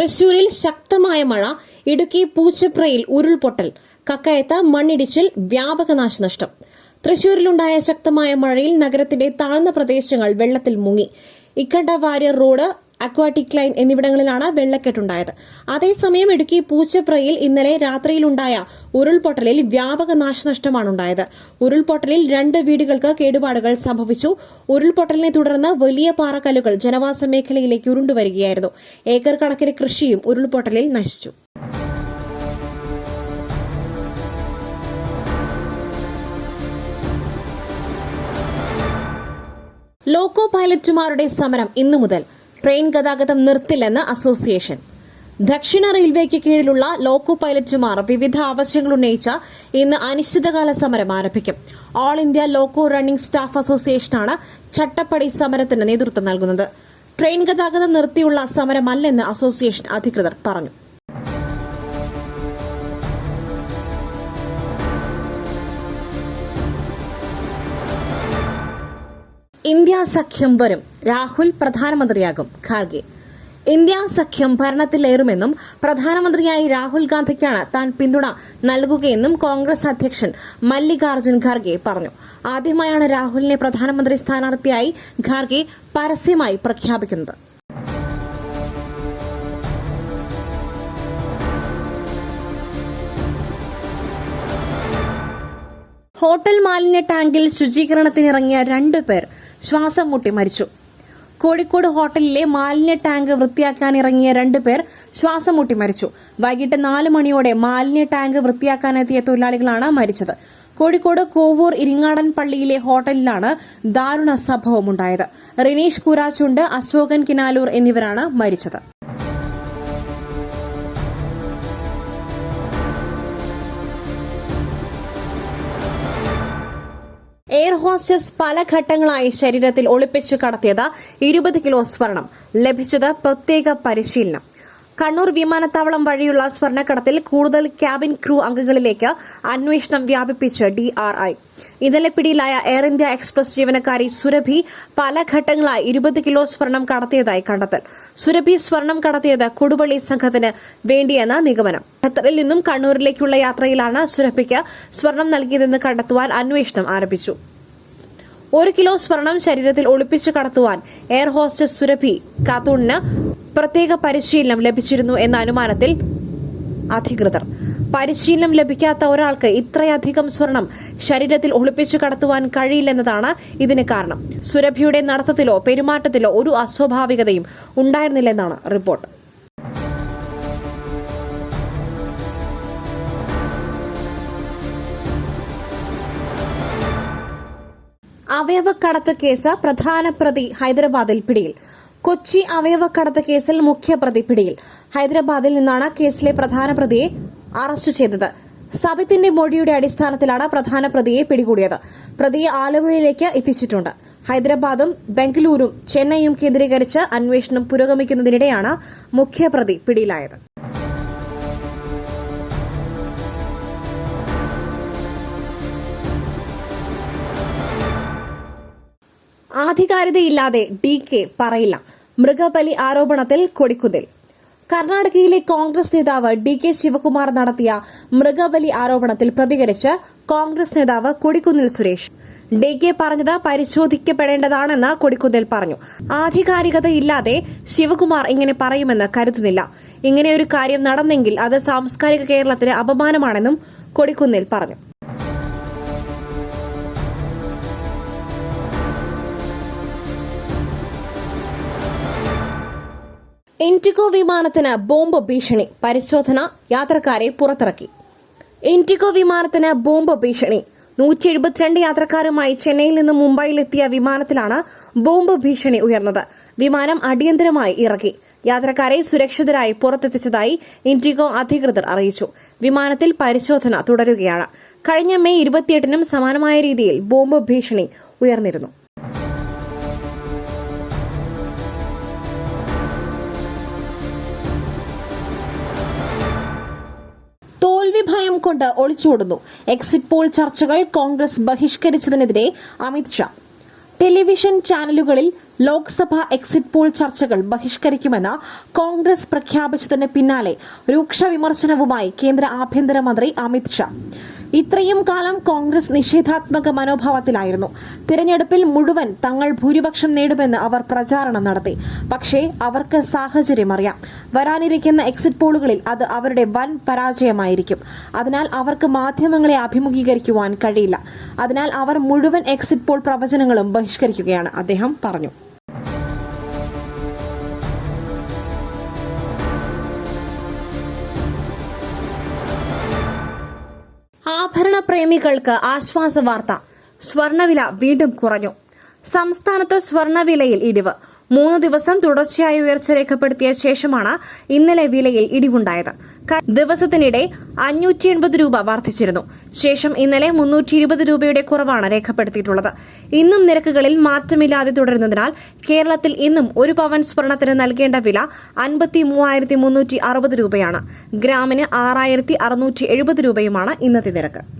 തൃശൂരിൽ ശക്തമായ മഴ ഇടുക്കി പൂച്ചപ്രയിൽ ഉരുൾപൊട്ടൽ കക്കയത്ത് മണ്ണിടിച്ചിൽ വ്യാപക നാശനഷ്ടം. തൃശൂരിലുണ്ടായ ശക്തമായ മഴയിൽ നഗരത്തിന്റെ താഴ്ന്ന പ്രദേശങ്ങൾ വെള്ളത്തിൽ മുങ്ങി. Ikkanda Warrier road aquatic line എന്നിവിടങ്ങളിലാണ് വെള്ളക്കെട്ടുണ്ടായത്. അതേസമയം ഇടുക്കി പൂച്ചപ്രയിൽ ഇന്നലെ രാത്രിയിലുണ്ടായ ഉരുൾപൊട്ടലിൽ വ്യാപക നാശനഷ്ടമാണുണ്ടായത്. ഉരുൾപൊട്ടലിൽ രണ്ട് വീടുകൾക്ക് കേടുപാടുകൾ സംഭവിച്ചു. ഉരുൾപൊട്ടലിനെ തുടർന്ന് വലിയ പാറക്കല്ലുകൾ ജനവാസ മേഖലയിലേക്ക് ഉരുണ്ടുവരികയായിരുന്നു. ഏക്കർ കണക്കിന് കൃഷിയും ഉരുൾപൊട്ടലിൽ നശിച്ചു. ലോക്കോ പൈലറ്റുമാരുടെ സമരം ഇന്നു മുതൽ. ട്രെയിൻ ഗതാഗതം നിർത്തില്ലെന്ന് അസോസിയേഷൻ. ദക്ഷിണ റെയിൽവേക്ക് കീഴിലുള്ള ലോക്കോ പൈലറ്റുമാർ വിവിധ ആവശ്യങ്ങൾ ഉന്നയിച്ച ഇന്ന് അനിശ്ചിതകാല സമരം ആരംഭിക്കും. All India loco running staff അസോസിയേഷനാണ് ചട്ടപ്പടി സമരത്തിന് നേതൃത്വം നൽകുന്നത്. ട്രെയിൻ ഗതാഗതം നിർത്തിയുള്ള സമരമല്ലെന്ന് അസോസിയേഷൻ അധികൃതർ പറഞ്ഞു. ഇന്ത്യ സഖ്യം വരും. രാഹുൽ പ്രധാനമന്ത്രിയാകും. ഖാർഗെ. ഇന്ത്യ സഖ്യം ഭരണത്തിലേറുമെന്നും പ്രധാനമന്ത്രിയായി രാഹുൽ ഗാന്ധിക്കാണ് താൻ പിന്തുണ നൽകുകയെന്നും കോൺഗ്രസ് അധ്യക്ഷൻ മല്ലികാർജുൻ ഖാർഗെ പറഞ്ഞു. ആദ്യമായാണ് രാഹുലിനെ പ്രധാനമന്ത്രി സ്ഥാനാർത്ഥിയായി ഖാർഗെ പരസ്യമായി പ്രഖ്യാപിക്കുന്നത്. ഹോട്ടൽ മാലിന്യ ടാങ്കിൽ ശുചീകരണത്തിനിറങ്ങിയ രണ്ടു പേർ ശ്വാസം മുട്ടി മരിച്ചു. കോഴിക്കോട് ഹോട്ടലിലെ മാലിന്യ ടാങ്ക് വൃത്തിയാക്കാനിറങ്ങിയ രണ്ടു പേർ ശ്വാസം മുട്ടി മരിച്ചു. വൈകിട്ട് നാല് മണിയോടെ മാലിന്യ ടാങ്ക് വൃത്തിയാക്കാനെത്തിയ തൊഴിലാളികളാണ് മരിച്ചത്. കോഴിക്കോട് കോവൂർ ഇരിങ്ങാടൻ പള്ളിയിലെ ഹോട്ടലിലാണ് ദാരുണ സംഭവമുണ്ടായത്. റിനീഷ് കൂരാച്ചുണ്ട് അശോകൻ കിനാലൂർ എന്നിവരാണ് മരിച്ചത്. എയർ ഹോസ്റ്റസ് പല ഘട്ടങ്ങളായി ശരീരത്തിൽ ഒളിപ്പിച്ചു കടത്തിയത് ഇരുപത് കിലോ സ്വർണം ലഭിച്ചത് പ്രത്യേക പരിശീലനം. കണ്ണൂർ വിമാനത്താവളം വഴിയുള്ള സ്വർണക്കടത്തിൽ കൂടുതൽ ക്യാബിൻ ക്രൂ അംഗങ്ങളിലേക്ക് അന്വേഷണം വ്യാപിപ്പിച്ച് ഡി ആർ ഐ. ഇന്നലെ പിടിയിലായ എയർ ഇന്ത്യ എക്സ്പ്രസ് ജീവനക്കാരി സുരഭി പല ഘട്ടങ്ങളായി ഇരുപത് കിലോ സ്വർണം കടത്തിയതായി കണ്ടെത്തൽ. സുരഭി സ്വർണം കടത്തിയത് കൊടുവള്ളി സംഘത്തിന് വേണ്ടിയെന്ന നിഗമനം. ഖത്തറിൽ നിന്നും കണ്ണൂരിലേക്കുള്ള യാത്രയിലാണ് സുരഭിക്ക് സ്വർണം നൽകിയതെന്ന് കണ്ടെത്തുവാൻ അന്വേഷണം ആരംഭിച്ചു. ഒരു കിലോ സ്വർണം ശരീരത്തിൽ ഒളിപ്പിച്ചു കടത്തുവാൻ എയർ ഹോസ്റ്റസ് സുരഭി കാത്തൂണിന് പ്രത്യേക പരിശീലനം ലഭിച്ചിരുന്നു എന്ന അനുമാനത്തിൽ അധികൃതർ. പരിശീലനം ലഭിക്കാത്ത ഒരാൾക്ക് ഇത്രയധികം സ്വർണം ശരീരത്തിൽ ഒളിപ്പിച്ചു കടത്തുവാൻ കഴിയില്ലെന്നതാണ് ഇതിന് കാരണം. സുരഭിയുടെ നടത്തത്തിലോ പെരുമാറ്റത്തിലോ ഒരു അസ്വാഭാവികതയും ഉണ്ടായിരുന്നില്ലെന്നാണ് റിപ്പോർട്ട്. അവയവക്കടത്ത് കേസ് പ്രധാന പ്രതി ഹൈദരാബാദിൽ പിടിയിൽ. കൊച്ചി അവയവക്കടത്ത് കേസിൽ മുഖ്യപ്രതി പിടിയിൽ. ഹൈദരാബാദിൽ നിന്നാണ് കേസിലെ പ്രധാന പ്രതിയെ അറസ്റ്റ് ചെയ്തത്. സബിത്തിന്റെ മൊഴിയുടെ അടിസ്ഥാനത്തിലാണ് പ്രധാന പ്രതിയെ പിടികൂടിയത്. പ്രതിയെ ആലുവയിലേക്ക് എത്തിച്ചിട്ടുണ്ട്. ഹൈദരാബാദും ബംഗളൂരും ചെന്നൈയും കേന്ദ്രീകരിച്ച് അന്വേഷണം പുരോഗമിക്കുന്നതിനിടെയാണ് മുഖ്യപ്രതി പിടിയിലായത്. ആധികാരികതയില്ലാതെ ഡി കെ പറയില്ല. മൃഗബലി ആരോപണത്തിൽ കൊടിക്കുതിൽ കർണാടകയിലെ കോൺഗ്രസ് നേതാവ് ഡി കെ ശിവകുമാർ നടത്തിയ മൃഗബലി ആരോപണത്തിൽ പ്രതികരിച്ച് കോൺഗ്രസ് നേതാവ് കൊടിക്കുന്നിൽ സുരേഷ്. ഡി കെ പറഞ്ഞത് പരിശോധിക്കപ്പെടേണ്ടതാണെന്ന് കൊടിക്കുന്നിൽ പറഞ്ഞു. ആധികാരികതയില്ലാതെ ശിവകുമാർ ഇങ്ങനെ പറയുമെന്ന് കരുതുന്നില്ല. ഇങ്ങനെയൊരു കാര്യം നടന്നെങ്കിൽ അത് സാംസ്കാരിക കേരളത്തിന് അപമാനമാണെന്നും കൊടിക്കുന്നിൽ പറഞ്ഞു. ഇൻഡിഗോ വിമാനത്തിന് ബോംബ് ഭീഷണി. പരിശോധന യാത്രക്കാരെ പുറത്തിറക്കി. ഇൻഡിഗോ വിമാനത്തിന് ബോംബ് ഭീഷണി. നൂറ്റി എഴുപത്തിരണ്ട് യാത്രക്കാരുമായി ചെന്നൈയിൽ നിന്ന് മുംബൈയിലെത്തിയ വിമാനത്തിലാണ് ബോംബ് ഭീഷണി ഉയർന്നത്. വിമാനം അടിയന്തരമായി ഇറക്കി. യാത്രക്കാരെ സുരക്ഷിതരായി പുറത്തെത്തിച്ചതായി ഇൻഡിഗോ അധികൃതർ അറിയിച്ചു. വിമാനത്തിൽ പരിശോധന തുടരുകയാണ്. കഴിഞ്ഞ മെയ് ഇരുപത്തിയെട്ടിനും സമാനമായ രീതിയിൽ ബോംബ് ഭീഷണി ഉയർന്നിരുന്നു. ഭയം കൊണ്ട് ഒളിച്ചോടുന്നു എക്സിറ്റ് പോൾ ചർച്ചകൾ കോൺഗ്രസ് ബഹിഷ്കരിച്ചതിനെതിരെ അമിത് ഷാ. ടെലിവിഷൻ ചാനലുകളിൽ ലോക്സഭ എക്സിറ്റ് പോൾ ചർച്ചകൾ ബഹിഷ്കരിക്കുമെന്ന് കോൺഗ്രസ് പ്രഖ്യാപിച്ചതിന് പിന്നാലെ രൂക്ഷ വിമർശനവുമായി കേന്ദ്ര ആഭ്യന്തരമന്ത്രി അമിത് ഷാ. ഇത്രയും കാലം കോൺഗ്രസ് നിഷേധാത്മക മനോഭാവത്തിലായിരുന്നു. തിരഞ്ഞെടുപ്പിൽ മുഴുവൻ തങ്ങൾ ഭൂരിപക്ഷം നേടുമെന്ന് അവർ പ്രചാരണം നടത്തി. പക്ഷേ അവർക്ക് സാഹചര്യം അറിയാം വരാനിരിക്കുന്ന എക്സിറ്റ് പോളുകളിൽ അത് അവരുടെ വൻ പരാജയമായിരിക്കും. അതിനാൽ അവർക്ക് മാധ്യമങ്ങളെ അഭിമുഖീകരിക്കുവാൻ കഴിയില്ല. അതിനാൽ അവർ മുഴുവൻ എക്സിറ്റ് പോൾ പ്രവചനങ്ങളും ബഹിഷ്കരിക്കുകയാണ് അദ്ദേഹം പറഞ്ഞു. ആഭരണ പ്രേമികൾക്ക് ആശ്വാസ വാർത്ത സ്വർണവില വീണ്ടും കുറഞ്ഞു. സംസ്ഥാനത്ത് സ്വർണവിലയിൽ ഇടിവ്. മൂന്ന് ദിവസം തുടർച്ചയായി ഉയർച്ച രേഖപ്പെടുത്തിയ ശേഷമാണ് ഇന്നലെ വിലയിൽ ഇടിവുണ്ടായത്. ദിവസത്തിനിടെ അഞ്ഞൂറ്റി എൺപത് രൂപ വർദ്ധിച്ചിരുന്നു. ശേഷം ഇന്നലെ മുന്നൂറ്റി ഇരുപത് രൂപയുടെ കുറവാണ് രേഖപ്പെടുത്തിയിട്ടുള്ളത്. ഇന്നും നിരക്കുകളിൽ മാറ്റമില്ലാതെ തുടരുന്നതിനാൽ കേരളത്തിൽ ഇന്നും ഒരു പവൻ സ്വർണത്തിന് നൽകേണ്ട വില അൻപത്തി മൂവായിരത്തി മുന്നൂറ്റി അറുപത് രൂപയാണ്. ഗ്രാമിന് ആറായിരത്തി അറുന്നൂറ്റി എഴുപത് രൂപയുമാണ് ഇന്നത്തെ നിരക്ക്.